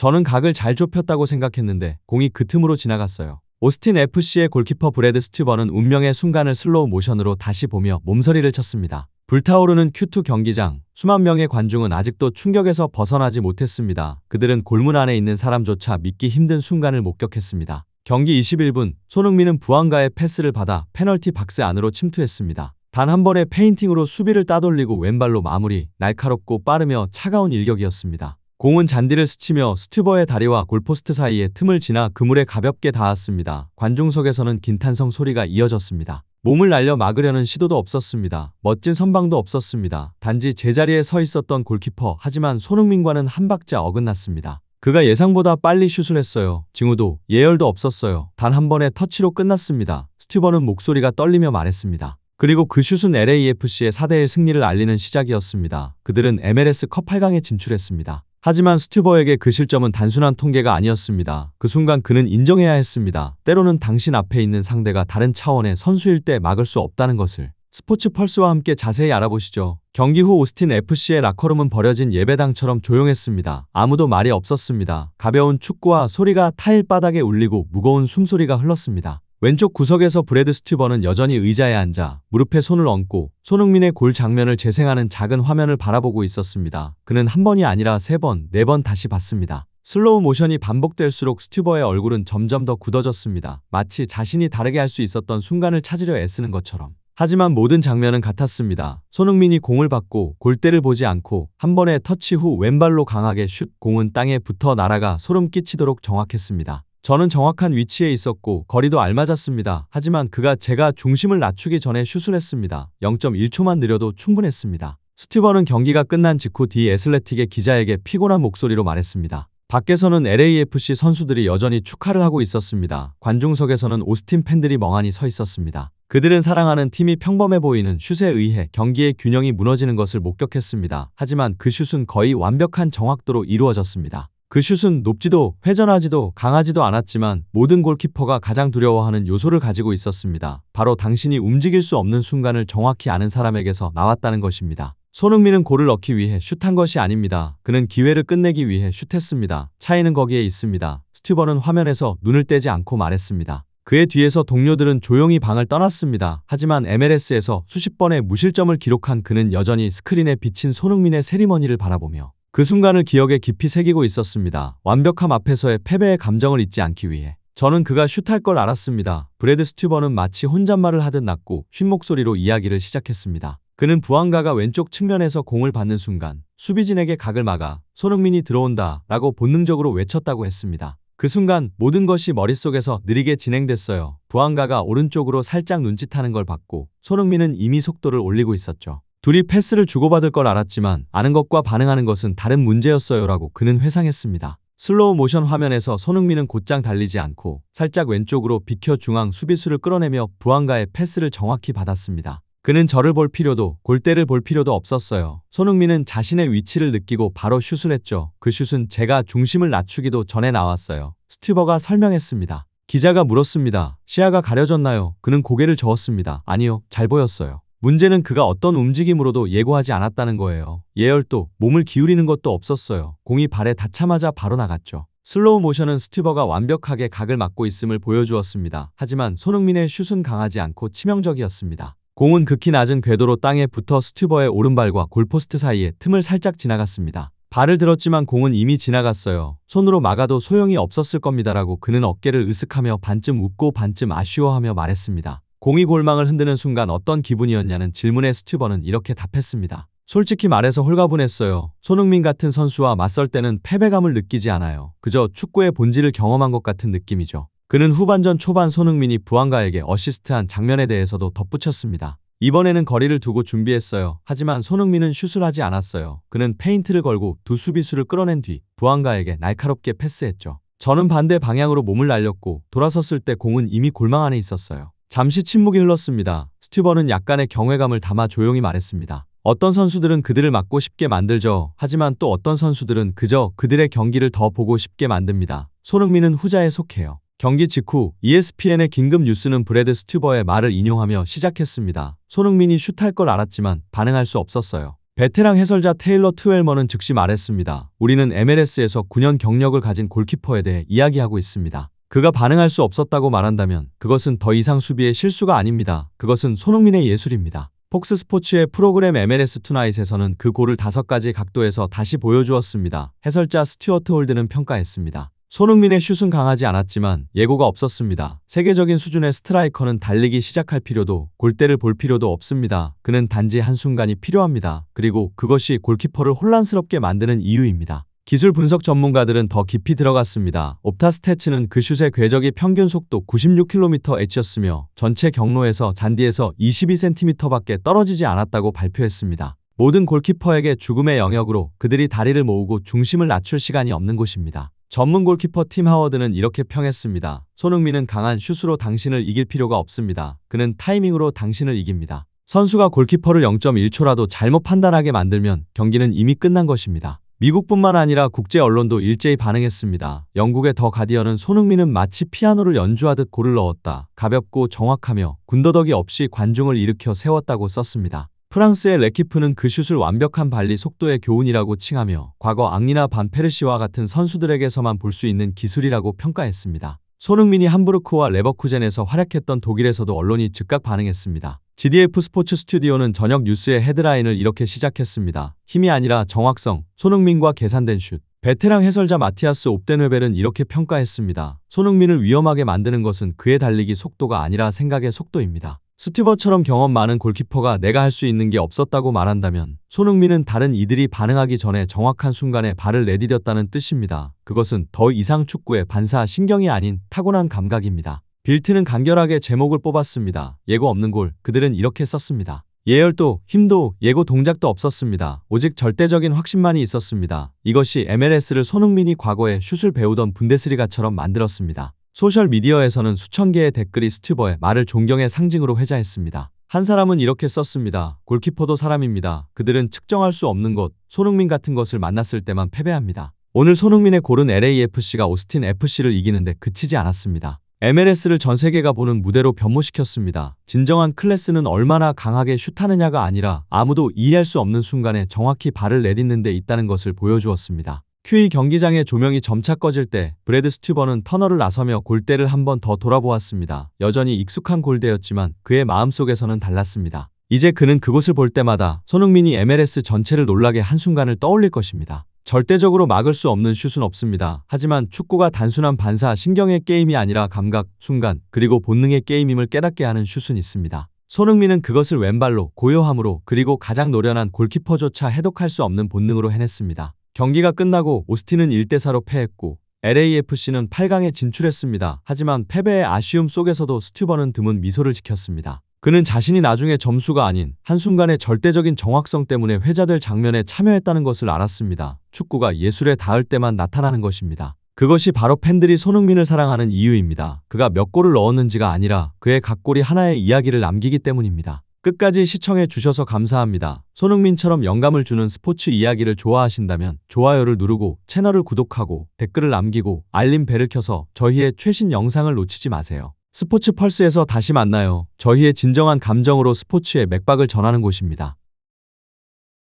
저는 각을 잘 좁혔다고 생각했는데 공이 그 틈으로 지나갔어요. 오스틴 FC의 골키퍼 브래드 스튜버는 운명의 순간을 슬로우 모션으로 다시 보며 몸서리를 쳤습니다. 불타오르는 Q2 경기장, 수만 명의 관중은 아직도 충격에서 벗어나지 못했습니다. 그들은 골문 안에 있는 사람조차 믿기 힘든 순간을 목격했습니다. 경기 21분, 손흥민은 부안가의 패스를 받아 페널티 박스 안으로 침투했습니다. 단 한 번의 페인팅으로 수비를 따돌리고 왼발로 마무리, 날카롭고 빠르며 차가운 일격이었습니다. 공은 잔디를 스치며 스튜버의 다리와 골포스트 사이에 틈을 지나 그물에 가볍게 닿았습니다. 관중석에서는 긴탄성 소리가 이어졌습니다. 몸을 날려 막으려는 시도도 없었습니다. 멋진 선방도 없었습니다. 단지 제자리에 서 있었던 골키퍼 하지만 손흥민과는 한 박자 어긋났습니다. 그가 예상보다 빨리 슛을 했어요. 징후도 예열도 없었어요. 단 한 번의 터치로 끝났습니다. 스튜버는 목소리가 떨리며 말했습니다. 그리고 그 슛은 LAFC의 4대1 승리를 알리는 시작이었습니다. 그들은 MLS 컵 8강에 진출했습니다. 하지만 스튜버에게 그 실점은 단순한 통계가 아니었습니다. 그 순간 그는 인정해야 했습니다. 때로는 당신 앞에 있는 상대가 다른 차원의 선수일 때 막을 수 없다는 것을. 스포츠 펄스와 함께 자세히 알아보시죠. 경기 후 오스틴 FC의 라커룸은 버려진 예배당처럼 조용했습니다. 아무도 말이 없었습니다. 가벼운 축구와 소리가 타일 바닥에 울리고 무거운 숨소리가 흘렀습니다. 왼쪽 구석에서 브래드 스튜버는 여전히 의자에 앉아 무릎에 손을 얹고 손흥민의 골 장면을 재생하는 작은 화면을 바라보고 있었습니다. 그는 한 번이 아니라 세 번, 네 번 다시 봤습니다. 슬로우 모션이 반복될수록 스튜버의 얼굴은 점점 더 굳어졌습니다. 마치 자신이 다르게 할 수 있었던 순간을 찾으려 애쓰는 것처럼. 하지만 모든 장면은 같았습니다. 손흥민이 공을 받고 골대를 보지 않고 한 번의 터치 후 왼발로 강하게 슛, 공은 땅에 붙어 날아가 소름 끼치도록 정확했습니다. 저는 정확한 위치에 있었고 거리도 알맞았습니다. 하지만 그가 제가 중심을 낮추기 전에 슛을 했습니다. 0.1초만 느려도 충분했습니다. 스티버는 경기가 끝난 직후 디 애슬레틱의 기자에게 피곤한 목소리로 말했습니다. 밖에서는 LAFC 선수들이 여전히 축하를 하고 있었습니다. 관중석에서는 오스틴 팬들이 멍하니 서 있었습니다. 그들은 사랑하는 팀이 평범해 보이는 슛에 의해 경기의 균형이 무너지는 것을 목격했습니다. 하지만 그 슛은 거의 완벽한 정확도로 이루어졌습니다. 그 슛은 높지도 회전하지도 강하지도 않았지만 모든 골키퍼가 가장 두려워하는 요소를 가지고 있었습니다. 바로 당신이 움직일 수 없는 순간을 정확히 아는 사람에게서 나왔다는 것입니다. 손흥민은 골을 넣기 위해 슛한 것이 아닙니다. 그는 기회를 끝내기 위해 슛했습니다. 차이는 거기에 있습니다. 스튜버는 화면에서 눈을 떼지 않고 말했습니다. 그의 뒤에서 동료들은 조용히 방을 떠났습니다. 하지만 MLS에서 수십 번의 무실점을 기록한 그는 여전히 스크린에 비친 손흥민의 세리머니를 바라보며 그 순간을 기억에 깊이 새기고 있었습니다. 완벽함 앞에서의 패배의 감정을 잊지 않기 위해. 저는 그가 슛할 걸 알았습니다. 브래드 스튜버는 마치 혼잣말을 하듯 낮고 쉰 목소리로 이야기를 시작했습니다. 그는 부안가가 왼쪽 측면에서 공을 받는 순간 수비진에게 각을 막아 손흥민이 들어온다 라고 본능적으로 외쳤다고 했습니다. 그 순간 모든 것이 머릿속에서 느리게 진행됐어요. 부안가가 오른쪽으로 살짝 눈짓하는 걸 봤고 손흥민은 이미 속도를 올리고 있었죠. 둘이 패스를 주고받을 걸 알았지만 아는 것과 반응하는 것은 다른 문제였어요 라고 그는 회상했습니다. 슬로우 모션 화면에서 손흥민은 곧장 달리지 않고 살짝 왼쪽으로 비켜 중앙 수비수를 끌어내며 부안가의 패스를 정확히 받았습니다. 그는 저를 볼 필요도 골대를 볼 필요도 없었어요. 손흥민은 자신의 위치를 느끼고 바로 슛을 했죠. 그 슛은 제가 중심을 낮추기도 전에 나왔어요. 스티버가 설명했습니다. 기자가 물었습니다. 시야가 가려졌나요? 그는 고개를 저었습니다. 아니요, 잘 보였어요. 문제는 그가 어떤 움직임으로도 예고하지 않았다는 거예요. 예열도 몸을 기울이는 것도 없었어요. 공이 발에 닿자마자 바로 나갔죠. 슬로우 모션은 스티버가 완벽하게 각을 막고 있음을 보여주었습니다. 하지만 손흥민의 슛은 강하지 않고 치명적이었습니다. 공은 극히 낮은 궤도로 땅에 붙어 스튜버의 오른발과 골포스트 사이에 틈을 살짝 지나갔습니다. 발을 들었지만 공은 이미 지나갔어요. 손으로 막아도 소용이 없었을 겁니다라고 그는 어깨를 으쓱하며 반쯤 웃고 반쯤 아쉬워하며 말했습니다. 공이 골망을 흔드는 순간 어떤 기분이었냐는 질문에 스튜버는 이렇게 답했습니다. 솔직히 말해서 홀가분했어요. 손흥민 같은 선수와 맞설 때는 패배감을 느끼지 않아요. 그저 축구의 본질을 경험한 것 같은 느낌이죠. 그는 후반전 초반 손흥민이 부안가에게 어시스트한 장면에 대해서도 덧붙였습니다. 이번에는 거리를 두고 준비했어요. 하지만 손흥민은 슛을 하지 않았어요. 그는 페인트를 걸고 두 수비수를 끌어낸 뒤 부안가에게 날카롭게 패스했죠. 저는 반대 방향으로 몸을 날렸고 돌아섰을 때 공은 이미 골망 안에 있었어요. 잠시 침묵이 흘렀습니다. 스튜버는 약간의 경외감을 담아 조용히 말했습니다. 어떤 선수들은 그들을 막고 싶게 만들죠. 하지만 또 어떤 선수들은 그저 그들의 경기를 더 보고 싶게 만듭니다. 손흥민은 후자에 속해요. 경기 직후 ESPN의 긴급 뉴스는 브래드 스튜버의 말을 인용하며 시작했습니다. 손흥민이 슛할 걸 알았지만 반응할 수 없었어요. 베테랑 해설자 테일러 트웰머는 즉시 말했습니다. 우리는 MLS에서 9년 경력을 가진 골키퍼에 대해 이야기하고 있습니다. 그가 반응할 수 없었다고 말한다면 그것은 더 이상 수비의 실수가 아닙니다. 그것은 손흥민의 예술입니다. 폭스 스포츠의 프로그램 MLS 투나잇에서는 그 골을 다섯 가지 각도에서 다시 보여주었습니다. 해설자 스튜어트 홀드는 평가했습니다. 손흥민의 슛은 강하지 않았지만 예고가 없었습니다. 세계적인 수준의 스트라이커는 달리기 시작할 필요도 골대를 볼 필요도 없습니다. 그는 단지 한순간이 필요합니다. 그리고 그것이 골키퍼를 혼란스럽게 만드는 이유입니다. 기술 분석 전문가들은 더 깊이 들어갔습니다. 옵타 스태츠는 그 슛의 궤적이 평균 속도 96km/h였으며 전체 경로에서 잔디에서 22cm밖에 떨어지지 않았다고 발표했습니다. 모든 골키퍼에게 죽음의 영역으로 그들이 다리를 모으고 중심을 낮출 시간이 없는 곳입니다. 전문 골키퍼 팀 하워드는 이렇게 평했습니다. 손흥민은 강한 슛으로 당신을 이길 필요가 없습니다. 그는 타이밍으로 당신을 이깁니다. 선수가 골키퍼를 0.1초라도 잘못 판단하게 만들면 경기는 이미 끝난 것입니다. 미국뿐만 아니라 국제 언론도 일제히 반응했습니다. 영국의 더 가디언은 손흥민은 마치 피아노를 연주하듯 골을 넣었다. 가볍고 정확하며 군더더기 없이 관중을 일으켜 세웠다고 썼습니다. 프랑스의 레키프는 그 슛을 완벽한 발리 속도의 교훈이라고 칭하며 과거 앙리나 반페르시와 같은 선수들에게서만 볼 수 있는 기술이라고 평가했습니다. 손흥민이 함부르크와 레버쿠젠에서 활약했던 독일에서도 언론이 즉각 반응했습니다. GDF 스포츠 스튜디오는 저녁 뉴스의 헤드라인을 이렇게 시작했습니다. 힘이 아니라 정확성, 손흥민과 계산된 슛. 베테랑 해설자 마티아스 옵덴웨벨은 이렇게 평가했습니다. 손흥민을 위험하게 만드는 것은 그의 달리기 속도가 아니라 생각의 속도입니다. 스튜버처럼 경험 많은 골키퍼가 내가 할 수 있는 게 없었다고 말한다면 손흥민은 다른 이들이 반응하기 전에 정확한 순간에 발을 내디뎠다는 뜻입니다. 그것은 더 이상 축구의 반사 신경이 아닌 타고난 감각입니다. 빌트는 간결하게 제목을 뽑았습니다. 예고 없는 골, 그들은 이렇게 썼습니다. 예열도, 힘도, 예고 동작도 없었습니다. 오직 절대적인 확신만이 있었습니다. 이것이 MLS를 손흥민이 과거에 슛을 배우던 분데스리가처럼 만들었습니다. 소셜미디어에서는 수천 개의 댓글이 스튜버의 말을 존경의 상징으로 회자했습니다. 한 사람은 이렇게 썼습니다. 골키퍼도 사람입니다. 그들은 측정할 수 없는 것, 손흥민 같은 것을 만났을 때만 패배합니다. 오늘 손흥민의 골은 LAFC가 오스틴 FC를 이기는데 그치지 않았습니다. MLS를 전 세계가 보는 무대로 변모시켰습니다. 진정한 클래스는 얼마나 강하게 슛하느냐가 아니라 아무도 이해할 수 없는 순간에 정확히 발을 내딛는 데 있다는 것을 보여주었습니다. QE 경기장의 조명이 점차 꺼질 때 브래드 스튜버는 터널을 나서며 골대를 한 번 더 돌아보았습니다. 여전히 익숙한 골대였지만 그의 마음속에서는 달랐습니다. 이제 그는 그곳을 볼 때마다 손흥민이 MLS 전체를 놀라게 한순간을 떠올릴 것입니다. 절대적으로 막을 수 없는 슛은 없습니다. 하지만 축구가 단순한 반사 신경의 게임이 아니라 감각, 순간, 그리고 본능의 게임임을 깨닫게 하는 슛은 있습니다. 손흥민은 그것을 왼발로 고요함으로 그리고 가장 노련한 골키퍼조차 해독할 수 없는 본능으로 해냈습니다. 경기가 끝나고 오스틴은 1대4로 패했고 LAFC는 8강에 진출했습니다. 하지만 패배의 아쉬움 속에서도 스튜버는 드문 미소를 지켰습니다. 그는 자신이 나중에 점수가 아닌 한순간의 절대적인 정확성 때문에 회자될 장면에 참여했다는 것을 알았습니다. 축구가 예술에 닿을 때만 나타나는 것입니다. 그것이 바로 팬들이 손흥민을 사랑하는 이유입니다. 그가 몇 골을 넣었는지가 아니라 그의 각 골이 하나의 이야기를 남기기 때문입니다. 끝까지 시청해 주셔서 감사합니다. 손흥민처럼 영감을 주는 스포츠 이야기를 좋아하신다면 좋아요를 누르고 채널을 구독하고 댓글을 남기고 알림 벨을 켜서 저희의 최신 영상을 놓치지 마세요. 스포츠 펄스에서 다시 만나요. 저희의 진정한 감정으로 스포츠의 맥박을 전하는 곳입니다.